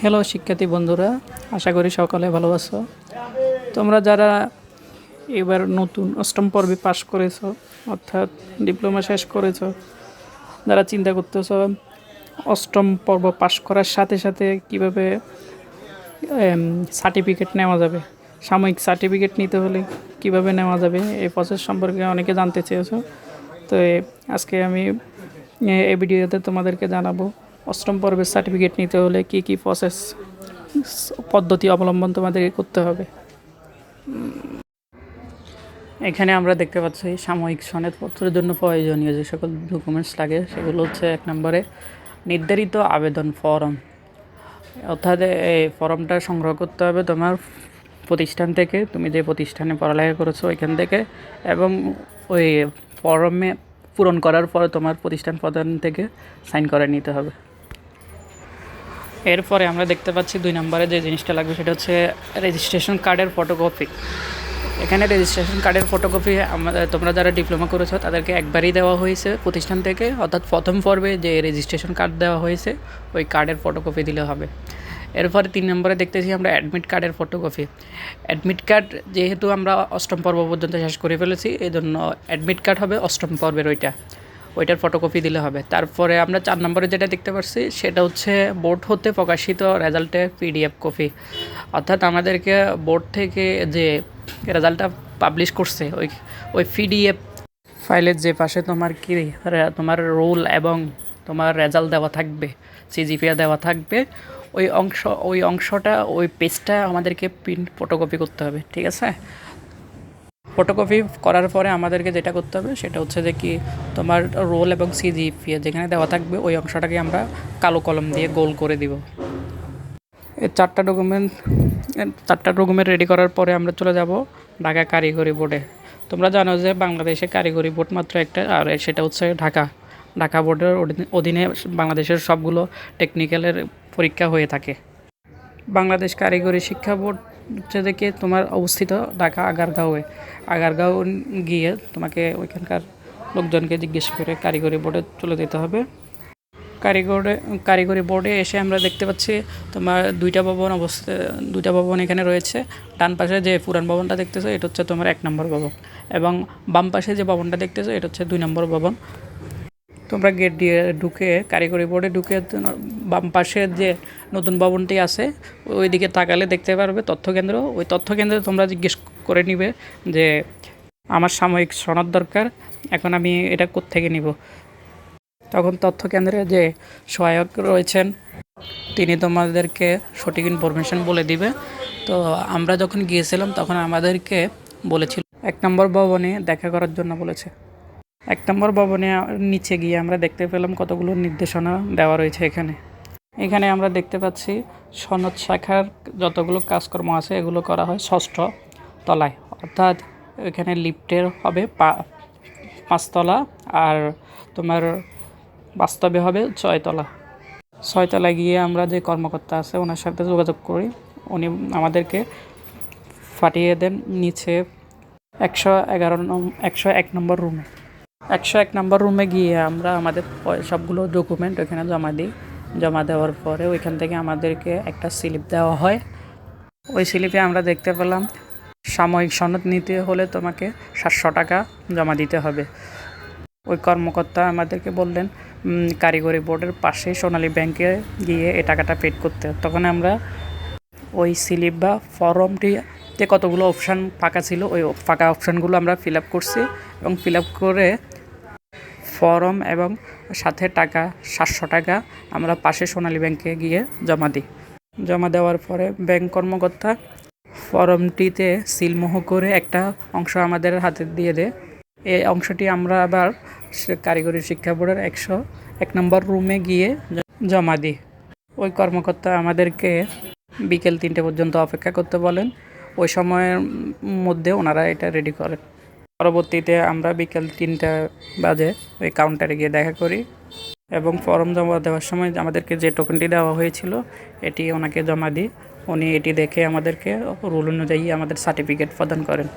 Hello শিক্ষার্থী বন্ধুরা, আশা করি সকালে ভালো আছো। তোমরা যারা এবার নতুন অষ্টম পর্বে পাশ করেছ, অর্থাৎ ডিপ্লোমা শেষ করেছ, যারা চিন্তা করতেছ অষ্টম পর্ব পাশ করার সাথে সাথে কীভাবে সার্টিফিকেট নেওয়া যাবে, সাময়িক সার্টিফিকেট নিতে হলে কীভাবে নেওয়া যাবে, এই প্রসেস সম্পর্কে অনেকে জানতে চেয়েছো। তো আজকে আমি এই ভিডিওতে তোমাদেরকে জানাব অষ্টম পর্বের সার্টিফিকেট নিতে হলে কি কি প্রসেস পদ্ধতি অবলম্বন তোমাদেরকে করতে হবে? এখানে আমরা দেখতে পাচ্ছি সাময়িক সনদপত্রের জন্য প্রয়োজনীয় যে সকল ডকুমেন্টস লাগে, সেগুলো হচ্ছে এক নম্বরে নির্ধারিত আবেদন ফর্ম। অর্থাৎ এই ফর্মটা সংগ্রহ করতে হবে তোমার প্রতিষ্ঠান থেকে, তুমি যে প্রতিষ্ঠানে পড়ালেখা করেছ ওইখান থেকে, এবং ওই ফর্মে পূরণ করার পরে তোমার প্রতিষ্ঠান প্রধান থেকে সাইন করে নিতে হবে। এরপরে আমরা দেখতে পাচ্ছি দুই নম্বরে যে জিনিসটা লাগবে সেটা হচ্ছে রেজিস্ট্রেশন কার্ডের ফটোকপি এখানে রেজিস্ট্রেশন কার্ডের ফটোকপি আমাদের তোমরা যারা ডিপ্লোমা করেছ, তাদেরকে একবারই দেওয়া হয়েছে প্রতিষ্ঠান থেকে। অর্থাৎ প্রথম পর্বে যে রেজিস্ট্রেশন কার্ড দেওয়া হয়েছে, ওই কার্ডের ফটোকপি দিলে হবে। এরপরে তিন নম্বরে দেখতেছি আমরা অ্যাডমিট কার্ডের ফটোকপি অ্যাডমিট কার্ড যেহেতু আমরা অষ্টম পর্ব পর্যন্ত শেষ করে ফেলেছি এই জন্য অ্যাডমিট কার্ড হবে অষ্টম পর্বের ওইটা। ওইটার ফটোকপি দিলে হবে। তারপরে আমরা চার নম্বরে যেটা দেখতে পাচ্ছি সেটা হচ্ছে বোর্ড হতে প্রকাশিত রেজাল্টের পিডিএফ কপি অর্থাৎ আমাদেরকে বোর্ড থেকে যে রেজাল্টটা পাবলিশ করছে, ওই ওই পিডিএফ ফাইলের যে পাশে তোমার কি তোমার রোল এবং তোমার রেজাল্ট দেওয়া থাকবে সিজিপিএ দেওয়া থাকবে, ওই অংশ, ওই অংশটা, ওই পেজটা আমাদেরকে প্রিন্ট ফটোকপি করতে হবে, ঠিক আছে? ফটোকপি করার পরে আমাদেরকে যেটা করতে হবে সেটা হচ্ছে যে কি তোমার রোল এবং সিজিপিএ যেখানে দেওয়া থাকবে ওই অংশটাকে আমরা কালো কলম দিয়ে গোল করে দিব। চারটা ডকুমেন্ট চারটা ডকুমেন্ট রেডি করার পরে আমরা চলে যাব ঢাকা কারিগরি বোর্ডে তোমরা জানো যে বাংলাদেশে কারিগরি বোর্ড মাত্র একটা, আর সেটা হচ্ছে ঢাকা। ঢাকা বোর্ডের অধীনে বাংলাদেশের সবগুলো টেকনিক্যালের পরীক্ষা হয়ে থাকে। বাংলাদেশ কারিগরি শিক্ষা বোর্ড দেখে তোমার অবস্থিত ঢাকা আগারগাঁওয়ে আগারগাঁও গিয়ে তোমাকে ওইখানকার লোকজনকে জিজ্ঞেস করে কারিগরি বোর্ডে চলে যেতে হবে। কারিগরে কারিগরি বোর্ডে এসে আমরা দেখতে পাচ্ছি, তোমার দুইটা ভবন অবস্থা দুইটা ভবন এখানে রয়েছে। ডান পাশে যে পুরান ভবনটা দেখতেছো, এটা হচ্ছে তোমার এক নম্বর ভবন। এবং বাম পাশে যে ভবনটা দেখতেছো, এটা হচ্ছে দুই নম্বর ভবন। তোমরা গেট দিয়ে ঢুকে, কারিগরি বোর্ডে ঢুকে বাম পাশের যে নতুন ভবনটি আছে ওই দিকে তাকালে দেখতে পারবে তথ্যকেন্দ্র। ওই তথ্যকেন্দ্রে তোমরা জিজ্ঞেস করে নিবে যে, আমার সাময়িক সনদ দরকার, এখন আমি এটা কোত্থেকে নিব? তখন তথ্য কেন্দ্রে যে সহায়ক রয়েছেন, তিনি তোমাদেরকে সঠিক ইনফরমেশন বলে দিবে। তো আমরা যখন গিয়েছিলাম, তখন আমাদেরকে বলেছিল, এক নম্বর ভবনে দেখা করার জন্য বলেছে। এক নম্বর ভবনে নিচে গিয়ে আমরা দেখতে পেলাম কতগুলো নির্দেশনা দেওয়া রয়েছে এখানে। এখানে আমরা দেখতে পাচ্ছি সনদ শাখার যতগুলো কাজকর্ম আছে এগুলো করা হয় ষষ্ঠ তলায়। অর্থাৎ এখানে লিফটের হবে পাঁচতলা আর তোমার বাস্তবে হবে ছয়তলা। ছয়তলায় গিয়ে আমরা যে কর্মকর্তা আছে ওনার সাথে যোগাযোগ করি। উনি আমাদেরকে ফাটিয়ে দেন নিচে একশো এগারো একশো এক নম্বর রুমে। একশো এক নম্বর রুমে গিয়ে আমরা আমাদের সবগুলো ডকুমেন্ট ওইখানে জমা দিই। জমা দেওয়ার পরে ওইখান থেকে আমাদেরকে একটা স্লিপ দেওয়া হয়। ওই স্লিপে আমরা দেখতে পেলাম সাময়িক সনদ নিতে হলে তোমাকে সাতশো টাকা জমা দিতে হবে। ওই কর্মকর্তা আমাদেরকে বললেন কারিগরি বোর্ডের পাশে সোনালী ব্যাংকে গিয়ে এ টাকাটা পেড করতে। তখন আমরা ওই স্লিপ বা ফর্মটি যে কতগুলো অপশান ফাঁকা ছিল, ওই ফাঁকা অপশানগুলো আমরা ফিল আপ করছি এবং ফিল আপ করে ফর্ম এবং সাথে টাকা, সাতশো টাকা আমরা পাশে সোনালী ব্যাংকে গিয়ে জমা দিই। জমা দেওয়ার পরে ব্যাংক কর্মকর্তা ফর্মটিতে সিলমোহ করে একটা অংশ আমাদের হাতে দিয়ে দেয়। এই অংশটি আমরা আবার কারিগরি শিক্ষা বোর্ডের একশো এক নম্বর রুমে গিয়ে জমা দিই। ওই কর্মকর্তা আমাদেরকে বিকেল তিনটে পর্যন্ত অপেক্ষা করতে বলেন। ওই সময়ের মধ্যে ওনারা এটা রেডি করেন। পরবর্তীতে আমরা বিকেল তিনটা বাজে ওই কাউন্টারে গিয়ে দেখা করি এবং ফর্ম জমা দেওয়ার সময় আমাদেরকে যে টোকেনটি দেওয়া হয়েছিল, এটি ওনাকে জমা দিই। উনি এটি দেখে আমাদেরকে রুল অনুযায়ী আমাদের সার্টিফিকেট প্রদান করেন।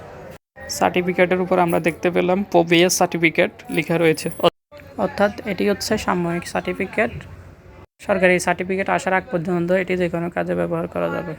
সার্টিফিকেটের উপর আমরা দেখতে পেলাম পোভিএস সার্টিফিকেট লেখা রয়েছে। অর্থাৎ এটি হচ্ছে সাময়িক সার্টিফিকেট সরকারি সার্টিফিকেট আসার আগ পর্যন্ত এটি যে কোনো কাজে ব্যবহার করা যাবে।